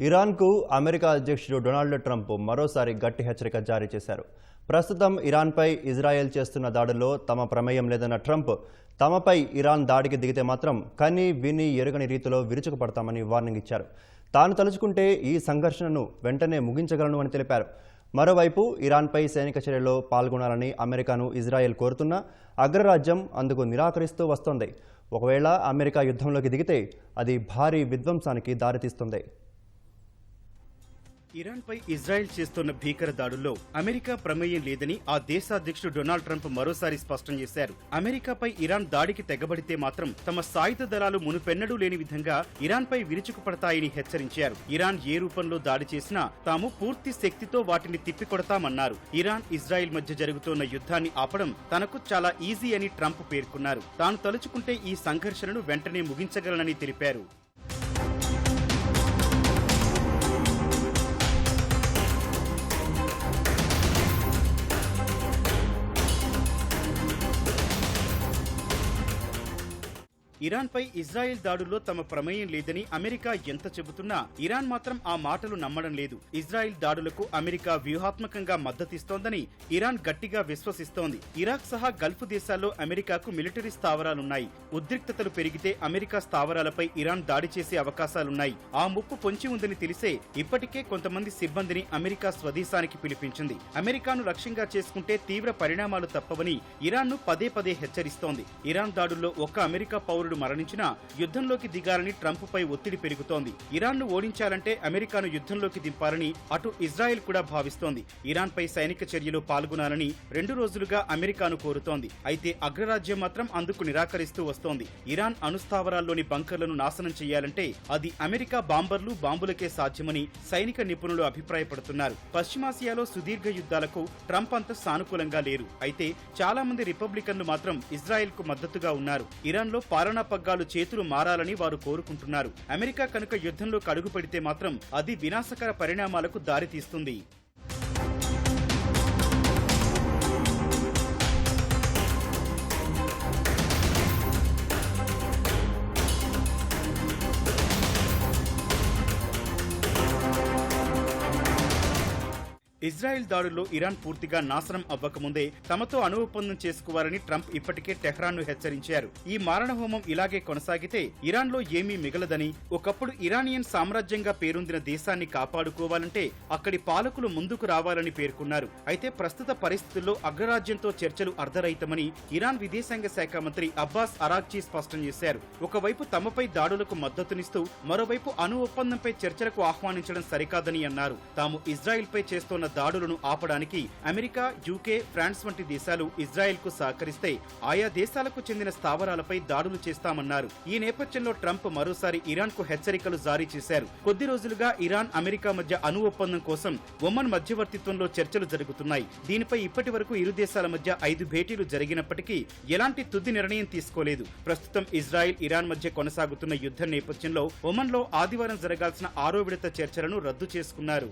ఇరాన్కు America అధ్యక్షుడు Donald Trump మరోసారి గట్టి హెచ్చరిక జారీ చేశారు. ప్రస్తుతం ఇరాన్పై ఇజ్రాయెల్ చేస్తున్న దాడుల్లో తమ ప్రమేయం లేదన్న ట్రంప్ తమపై ఇరాన్ దాడికి దిగితే మాత్రం కని విని ఎరుగని రీతిలో విరుచుకుపడతామని వార్నింగ్ ఇచ్చారు. తాను తలుచుకుంటే ఈ సంఘర్షణను వెంటనే ముగించగలను అని తెలిపారు. మరోవైపు ఇరాన్పై సైనిక చర్యలో పాల్గొనాలని అమెరికాను ఇజ్రాయెల్ కోరుతున్నా అగ్రరాజ్యం అందుకు నిరాకరిస్తూ వస్తోంది. ఒకవేళ అమెరికా యుద్ధంలోకి దిగితే అది భారీ విధ్వంసానికి దారితీస్తుంది. ఇరాన్పై ఇజ్రాయెల్ చేస్తున్న భీకర దాడుల్లో అమెరికా ప్రమేయం లేదని ఆ దేశ అధ్యక్షుడు డొనాల్డ్ ట్రంప్ మరోసారి స్పష్టం చేశారు. అమెరికాపై ఇరాన్ దాడికి తెగబడితే మాత్రం తమ సాయుధ దళాలు మునుపెన్నడూ లేని విధంగా ఇరాన్పై విరుచుకుపడతాయని హెచ్చరించారు. ఇరాన్ ఏ రూపంలో దాడి చేసినా తాము పూర్తి శక్తితో వాటిని తిప్పికొడతామన్నారు. ఇరాన్ ఇజ్రాయెల్ మధ్య జరుగుతున్న యుద్ధాన్ని ఆపడం తనకు చాలా ఈజీ అని ట్రంప్ పేర్కొన్నారు. తాను తలుచుకుంటే ఈ సంఘర్షణను వెంటనే ముగించగలనని తెలిపారు. ఇరాన్పై ఇజ్రాయెల్ దాడుల్లో తమ ప్రమేయం లేదని అమెరికా ఎంత చెబుతున్నా ఇరాన్ మాత్రం ఆ మాటలు నమ్మడం లేదు. ఇజ్రాయెల్ దాడులకు అమెరికా వ్యూహాత్మకంగా మద్దతిస్తోందని ఇరాన్ గట్టిగా విశ్వసిస్తోంది. ఇరాక్ సహా గల్ఫ్ దేశాల్లో అమెరికాకు మిలిటరీ స్థావరాలున్నాయి. ఉద్రిక్తతలు పెరిగితే అమెరికా స్థావరాలపై ఇరాన్ దాడి చేసే అవకాశాలున్నాయి. ఆ ముప్పు పొంచి ఉందని తెలిసే ఇప్పటికే కొంతమంది సిబ్బందిని అమెరికా స్వదేశానికి పిలిపించింది. అమెరికాను లక్ష్యంగా చేసుకుంటే తీవ్ర పరిణామాలు తప్పవని ఇరాన్ను పదే పదే హెచ్చరిస్తోంది. ఇరాన్ దాడుల్లో ఒక్క అమెరికా పౌరుడు మరణించినా యుద్ధంలోకి దిగాలని ట్రంప్ పై ఒత్తిడి పెరుగుతోంది. ఇరాన్ను ఓడించాలంటే అమెరికాను యుద్ధంలోకి దింపాలని అటు ఇజ్రాయెల్ కూడా భావిస్తోంది. ఇరాన్ పై సైనిక చర్యలో పాల్గొనాలని రెండు రోజులుగా అమెరికాను కోరుతోంది. అయితే అగ్రరాజ్యం మాత్రం అందుకు నిరాకరిస్తూ వస్తోంది. ఇరాన్ అణుస్థావరాల్లోని బంకర్లను నాశనం చేయాలంటే అది అమెరికా బాంబర్లు బాంబులకే సాధ్యమని సైనిక నిపుణులు అభిప్రాయపడుతున్నారు. పశ్చిమాసియాలో సుదీర్ఘ యుద్ధాలకు ట్రంప్ అంత సానుకూలంగా లేరు. అయితే చాలా మంది రిపబ్లికన్లు మాత్రం ఇజ్రాయెల్కు మద్దతుగా ఉన్నారు. ఇరాన్లో పాలనా పగ్గాలు చేతులు మారాలని వారు కోరుకుంటున్నారు. అమెరికా కనుక యుద్ధంలోకి కడుగుపడితే మాత్రం అది వినాశకర పరిణామాలకు దారితీస్తుంది. ఇజ్రాయెల్ దాడుల్లో ఇరాన్ పూర్తిగా నాశనం అవ్వకముందే తమతో అణు ఒప్పందం చేసుకోవాలని ట్రంప్ ఇప్పటికే టెహ్రాన్ను హెచ్చరించారు. ఈ మారణహోమం ఇలాగే కొనసాగితే ఇరాన్లో ఏమీ మిగలదని ఒకప్పుడు ఇరానియన్ సామ్రాజ్యంగా పేరొందిన దేశాన్ని కాపాడుకోవాలంటే అక్కడి పాలకులు ముందుకు రావాలని పేర్కొన్నారు. అయితే ప్రస్తుత పరిస్థితుల్లో అగ్రరాజ్యంతో చర్చలు అర్ధరహితమని ఇరాన్ విదేశాంగ శాఖ మంత్రి అబ్బాస్ అరాక్చీ స్పష్టం చేశారు. ఒకవైపు తమపై దాడులకు మద్దతునిస్తూ మరోవైపు అణు ఒప్పందంపై చర్చలకు ఆహ్వానించడం సరికాదని అన్నారు. తాము ఇజ్రాయెల్ పై చేస్తోన్న దాడులను ఆపడానికి అమెరికా యూకే ఫ్రాన్స్ వంటి దేశాలు ఇజ్రాయెల్కు సహకరిస్తే ఆయా దేశాలకు చెందిన స్థావరాలపై దాడులు చేస్తామన్నారు. ఈ నేపథ్యంలో ట్రంప్ మరోసారి ఇరాన్కు హెచ్చరికలు జారీ చేశారు. కొద్ది రోజులుగా ఇరాన్ అమెరికా మధ్య అణు ఒప్పందం కోసం ఒమన్ మధ్యవర్తిత్వంలో చర్చలు జరుగుతున్నాయి. దీనిపై ఇప్పటి వరకు ఇరు దేశాల మధ్య ఐదు భేటీలు జరిగినప్పటికీ ఎలాంటి తుది నిర్ణయం తీసుకోలేదు. ప్రస్తుతం ఇజ్రాయెల్ ఇరాన్ మధ్య కొనసాగుతున్న యుద్ధం నేపథ్యంలో ఒమన్లో ఆదివారం జరగాల్సిన ఆరో విడత చర్చలను రద్దు చేసుకున్నారు.